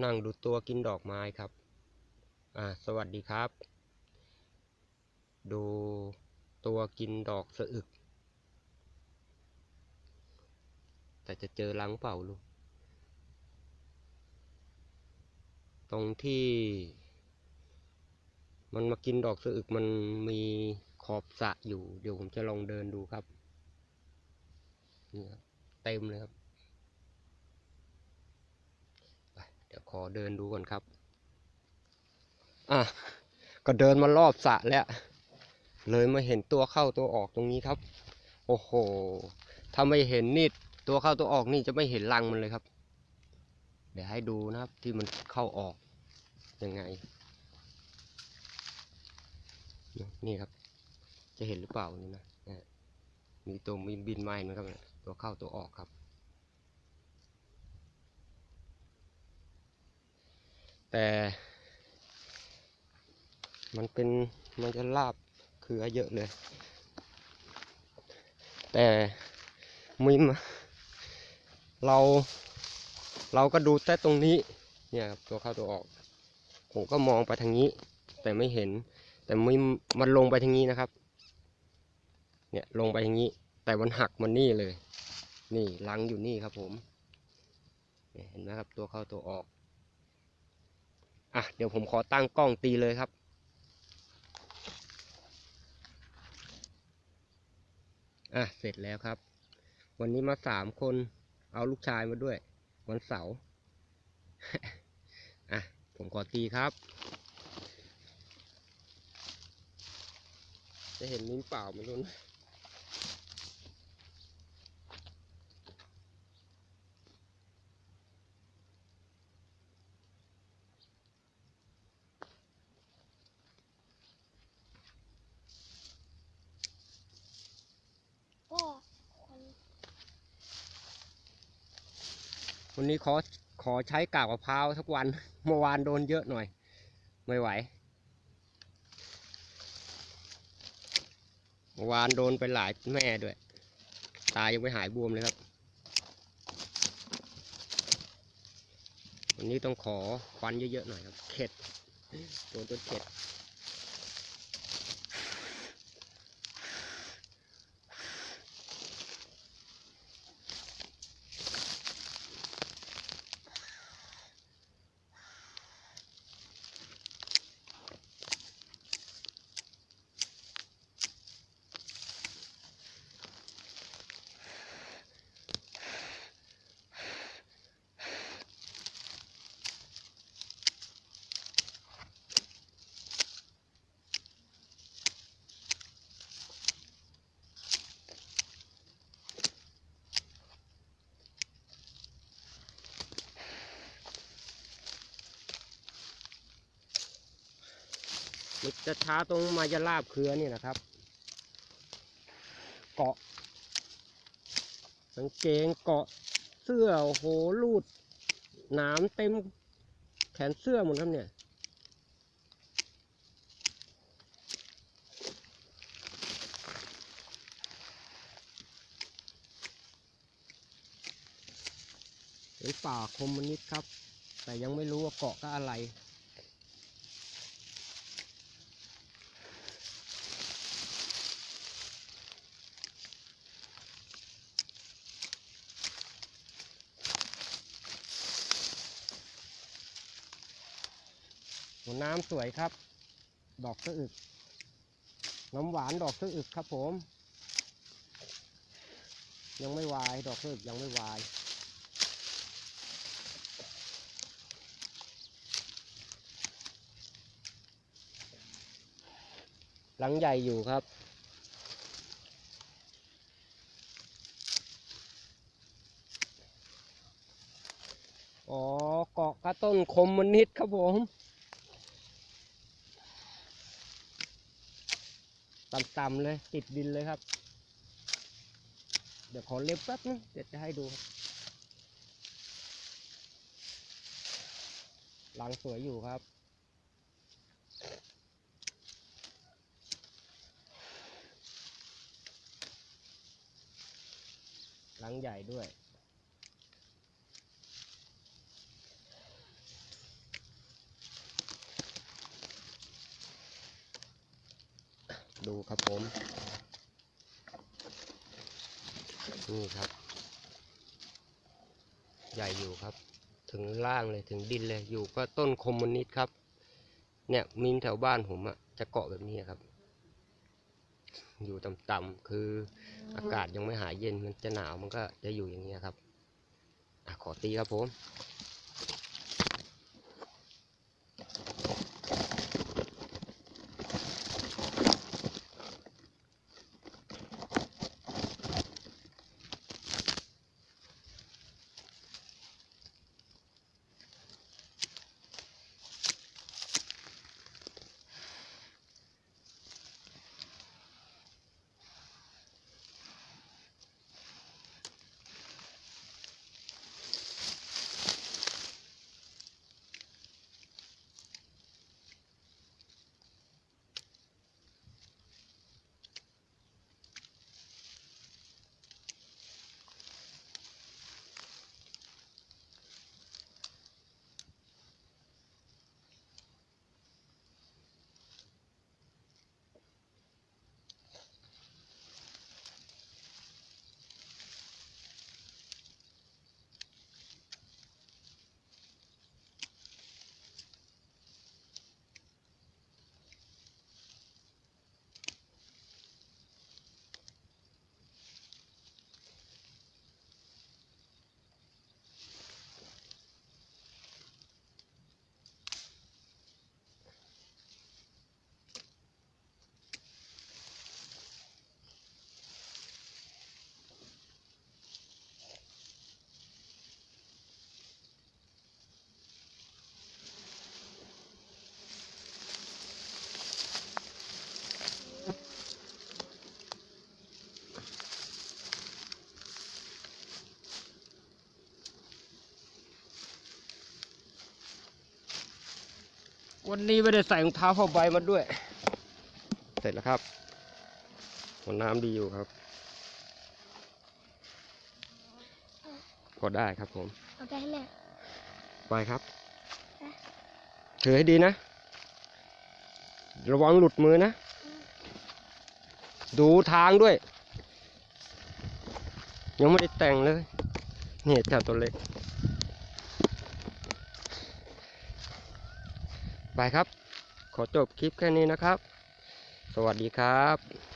นั่งดูตัวกินดอกไม้ครับ อ่า สวัสดีครับ ดูตัวกินดอกสะอึก แต่จะเจอรังเปล่าลูก ตรงที่ มันมากินดอกสะอึกมันมีขอบสะอยู่ เดี๋ยวผมจะลองเดินดูครับ นี่ครับ เต็มเลยครับ ไปเดี๋ยว ขอเดินดูก่อนครับ อะ ก็เดินมารอบสระแล้ว เลยมาเห็นตัวเข้าตัวออกตรงนี้ครับ โอ้โห ถ้าไม่เห็นนี่ตัวเข้าตัวออกนี่จะไม่เห็นรังมันเลยครับ เดี๋ยวให้ดูนะครับที่มันเข้าออกยังไง นี่ครับ จะเห็นหรือเปล่านี่นะนี่ยมีตัวมีบินไม้นะครับ ตัวเข้าตัวออกครับ แต่มันเป็นมันจะลาบเครือเยอะเลย แต่มิมเราเราก็ดูแต่ตรงนี้เนี่ยครับตัวเข้าตัวออก ผมก็มองไปทางนี้ แต่ไม่เห็น แต่มิมมันลงไปทางนี้นะครับ เนี่ยลงไปทางนี้ แต่มันหักมันนี่เลย นี่รังอยู่นี่ครับผมเห็นไหมครับตัวเข้าตัวออก อะเดี๋ยวผมขอตั้งกล้องตีเลยครับ อะเสร็จแล้วครับ วันนี้มาสามคนเอาลูกชายมาด้วย วันเสาร์อะผมขอตีครับ จะเห็นนิ้วเปล่าไม่รู้นะ วันนี้ขอขอใช้กากมะพร้าวสักวัน เมื่อวานโดนเยอะหน่อย ไม่ไหว เมื่อวานโดนไปหลายแม่ด้วย ตายังไม่หายบวมเลยครับ วันนี้ต้องขอควันเยอะๆหน่อยครับ เข็ด โดนจนเข็ด มันจะช้าตรงมายาลาบเครือนี่นะครับ เกาะกางเกงเกาะเสื้อโอ้โหลูดหนามเต็มแขนเสื้อหมดครับเนี่ยเป็นป่าคมมนิสต์ครับ แต่ยังไม่รู้ว่าเกาะก็อะไร น้ำสวยครับ ดอกสะอึก น้ำหวานดอกสะอึกครับผม ยังไม่วายดอกสะอึกยังไม่วายหลังใหญ่อยู่ครับ อ๋อเกาะกระต้นคมมนนิดครับผม ต่ำๆเลยติดดินเลยครับ เดี๋ยวขอเล็บแป๊บนึงเดี๋ยวจะให้ดูหลังสวยอยู่ครับหลังใหญ่ด้วย ดูครับผม นี่ครับ ใหญ่อยู่ครับ ถึงล่างเลยถึงดินเลยอยู่ก็ต้นคอมมนิสครับ เนี่ยมีนแถวบ้านผมอะจะเกาะแบบนี้ครับ อยู่ต่ำๆคืออากาศยังไม่หายเย็นมันจะหนาวมันก็จะอยู่อย่างนี้ครับอขอตีครับผม วันนี้ไม่ได้ใส่รองเท้าผ้าใบมาด้วย เสร็จแล้วครับหัวน้ำดีอยู่ครับ พอได้ครับผมเอาไปให้แม่ไปครับถือให้ดีนะ ระวังหลุดมือนะ ดูทางด้วย ยังไม่ได้แต่งเลย นี่เจ้าตัวเล็ก ไปครับ ขอจบคลิปแค่นี้นะครับ สวัสดีครับ